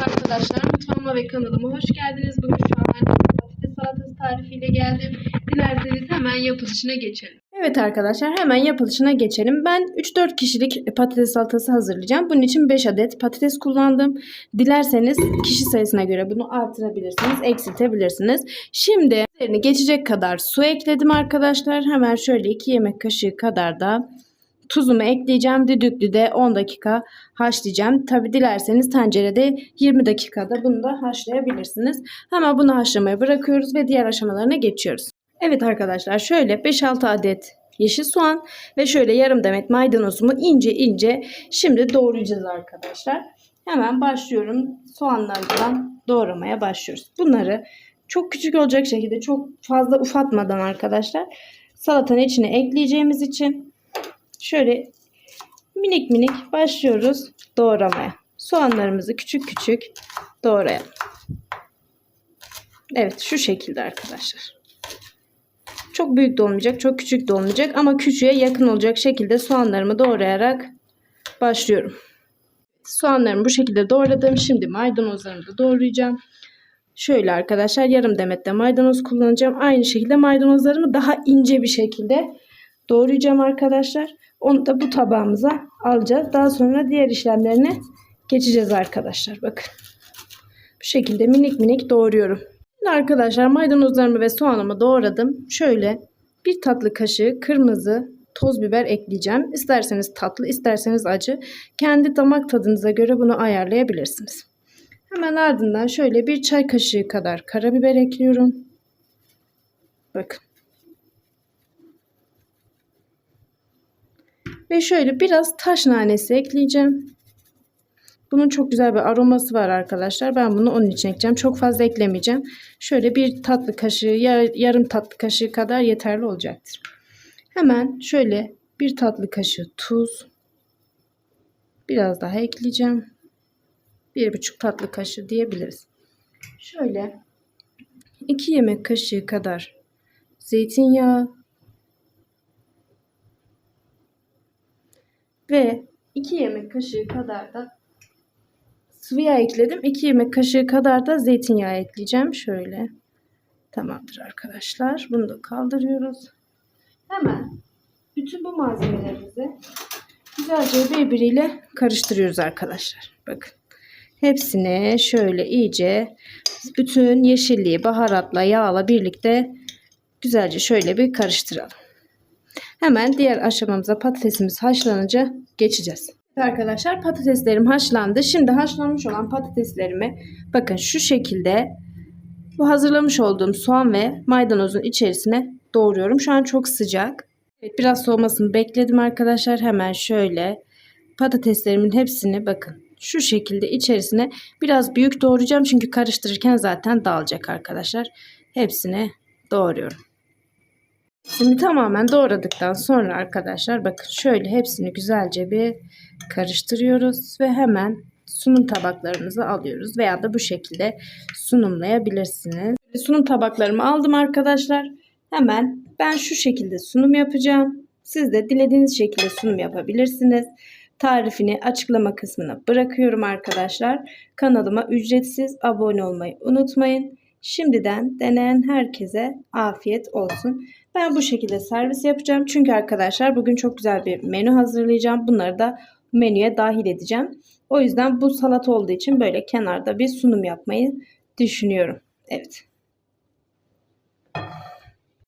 arkadaşlar. Mutfağıma ve kanalıma hoş geldiniz. Bugün şahane patates salatası tarifiyle geldim. Dilerseniz hemen yapılışına geçelim. Evet arkadaşlar hemen yapılışına geçelim. Ben 3-4 kişilik patates salatası hazırlayacağım. Bunun için 5 adet patates kullandım. Dilerseniz kişi sayısına göre bunu artırabilirsiniz, eksiltebilirsiniz. Şimdi geçecek kadar su ekledim arkadaşlar. Hemen şöyle 2 yemek kaşığı kadar da tuzumu ekleyeceğim. Düdüklüde 10 dakika haşlayacağım. Tabi dilerseniz tencerede 20 dakikada bunu da haşlayabilirsiniz. Hemen bunu haşlamaya bırakıyoruz ve diğer aşamalarına geçiyoruz. Evet arkadaşlar şöyle 5-6 adet yeşil soğan ve şöyle yarım demet maydanozumu ince ince şimdi doğrayacağız arkadaşlar. Hemen başlıyorum soğanlardan doğramaya başlıyoruz. Bunları çok küçük olacak şekilde çok fazla ufatmadan arkadaşlar salatanın içine ekleyeceğimiz için şöyle minik minik başlıyoruz doğramaya. Soğanlarımızı küçük küçük doğrayalım. Evet şu şekilde arkadaşlar. Çok büyük de olmayacak, çok küçük de olmayacak ama küçüğe yakın olacak şekilde soğanlarımı doğrayarak başlıyorum. Soğanlarımı bu şekilde doğradım. Şimdi maydanozlarımı da doğrayacağım. Şöyle arkadaşlar yarım demet de maydanoz kullanacağım. Aynı şekilde maydanozlarımı daha ince bir şekilde doğrayacağım arkadaşlar. Onu da bu tabağımıza alacağız. Daha sonra diğer işlemlerine geçeceğiz arkadaşlar. Bakın. Bu şekilde minik minik doğruyorum. Şimdi arkadaşlar maydanozlarımı ve soğanımı doğradım. Şöyle bir tatlı kaşığı kırmızı toz biber ekleyeceğim. İsterseniz tatlı, isterseniz acı. Kendi damak tadınıza göre bunu ayarlayabilirsiniz. Hemen ardından şöyle bir çay kaşığı kadar karabiber ekliyorum. Bakın. Ve şöyle biraz taş nanesi ekleyeceğim. Bunun çok güzel bir aroması var arkadaşlar. Ben bunu onun için ekleyeceğim. Çok fazla eklemeyeceğim. Şöyle bir tatlı kaşığı, yarım tatlı kaşığı kadar yeterli olacaktır. Hemen şöyle bir tatlı kaşığı tuz. Biraz daha ekleyeceğim. Bir buçuk tatlı kaşığı diyebiliriz. Şöyle iki yemek kaşığı kadar zeytinyağı ve 2 yemek kaşığı kadar da sıvı yağ ekledim. 2 yemek kaşığı kadar da zeytinyağı ekleyeceğim. Şöyle. Tamamdır arkadaşlar. Bunu da kaldırıyoruz. Hemen bütün bu malzemelerimizi güzelce birbiriyle karıştırıyoruz arkadaşlar. Bakın. Hepsini şöyle iyice bütün yeşilliği baharatla yağla birlikte güzelce şöyle bir karıştıralım. Hemen diğer aşamamıza patatesimiz haşlanınca geçeceğiz. Arkadaşlar patateslerim haşlandı. Şimdi haşlanmış olan patateslerimi bakın şu şekilde bu hazırlamış olduğum soğan ve maydanozun içerisine doğruyorum. Şu an çok sıcak. Evet, biraz soğumasını bekledim arkadaşlar. Hemen şöyle patateslerimin hepsini bakın şu şekilde içerisine biraz büyük doğrayacağım. Çünkü karıştırırken zaten dağılacak arkadaşlar. Hepsini doğruyorum. Şimdi tamamen doğradıktan sonra arkadaşlar bakın şöyle hepsini güzelce bir karıştırıyoruz ve hemen sunum tabaklarımızı alıyoruz veya da bu şekilde sunumlayabilirsiniz. Sunum tabaklarımı aldım arkadaşlar. Hemen ben şu şekilde sunum yapacağım. Siz de dilediğiniz şekilde sunum yapabilirsiniz. Tarifini açıklama kısmına bırakıyorum arkadaşlar. Kanalıma ücretsiz abone olmayı unutmayın. Şimdiden deneyen herkese afiyet olsun. Ben bu şekilde servis yapacağım. Çünkü arkadaşlar bugün çok güzel bir menü hazırlayacağım. Bunları da menüye dahil edeceğim. O yüzden bu salat olduğu için böyle kenarda bir sunum yapmayı düşünüyorum. Evet.